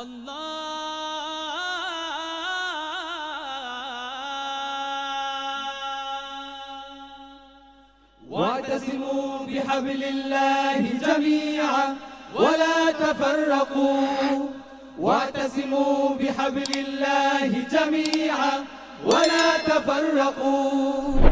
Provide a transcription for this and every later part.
الله. واعتصموا بحبل الله جميعا ولا تفرقوا. واعتصموا بحبل الله جميعا ولا تفرقوا.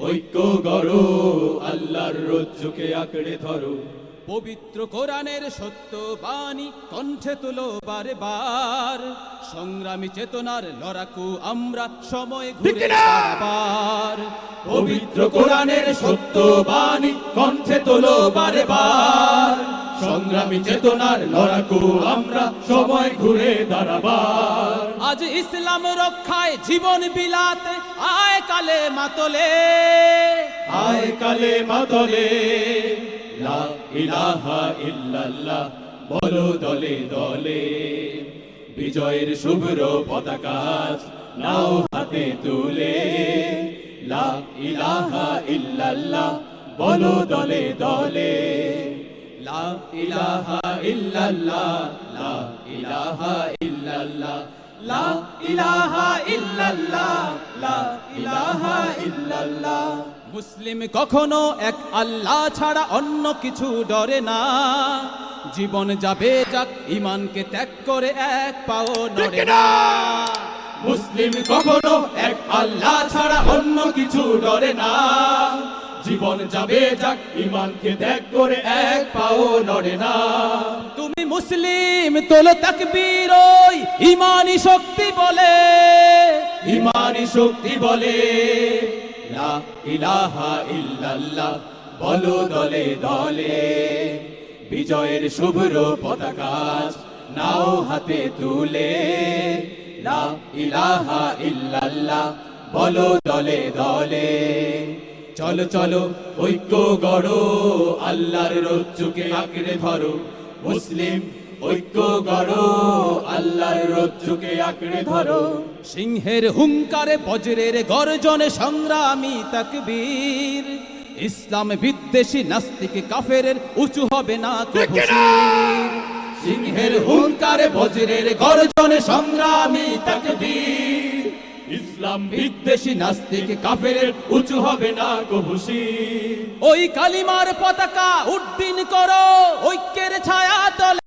ঐক্য গড়ো আল্লাহর রজ্জুকে আঁকড়ে ধরো। পবিত্র কোরআনের সত্য বাণী কণ্ঠে তুলো বারে বার সংগ্রামী চেতনার লড়াকু আমরা সময় ঘুরে বার পবিত্র কোরআনের সত্য বাণী কণ্ঠে তোলো বারে বার সংগ্রামী চেতনার লড়াকু আমরা সময় ঘুরে দাঁড়াবার। আজ ইসলাম রক্ষায় জীবন বিলাতে, আয় কালে মাতলে। আয় কালে মাতলে। লা ইলাহা বলো দলে দলে। বিজয়ের শুভ্র পতাকা আজ নাও হাতে তুলে। লা ইলাহা ইল্লাল্লাহ, বলো দলে দলে। লা ইলাহা ইল্লাল্লাহ, লা ইলাহা ইল্লাল্লাহ লা ইলাহা ইল্লাল্লাহ লা ইলাহা ইল্লাল্লাহ। মুসলিম কখনো এক আল্লাহ ছাড়া অন্য কিছু ডরে না। জীবন যাবে যাক ইমানকে ত্যাগ করে এক পাও নড়ে না। মুসলিম কখনো এক আল্লাহ ছাড়া অন্য কিছু ডরে না। জীবন যাবে যাক ইমানকে ত্যাগ করে এক পাও নড়ে না। তুমি মুসলিম তোলো তাকবীর ওই ইমানি শক্তি বলে। ইমানি শক্তি বলে। লা ইলাহা ইল্লাল্লাহ বলো দলে দলে। বিজয়ের শুভ্র পতাকা আজ নাও হাতে তুলে। লা ইলাহা ইল্লাল্লাহ বলো দলে দলে। চলো চলো ঐক্য গড়ো আল্লাহর রজ্জুকে আঁকড়ে ধরো। মুসলিম ঐক্য গড়ো আল্লাহর রজ্জুকে আঁকড়ে ধরো। সিংহের হুঙ্কারে বজ্রের গর্জনে সংগ্রামী তাকবীর। ইসলাম বিদ্বেষী নাস্তিক কাফেরের উঁচু হবে না। সিংহের হুঙ্কারে বজ্রের গর্জনে সংগ্রামী তাকবীর। ইসলাম বিদ্বেষী নাস্তিক, কাফের উঁচু হবে না কবুসি ওই কালিমার পতাকা উড্ডিন করো, ঐক্যের ছায়া তলে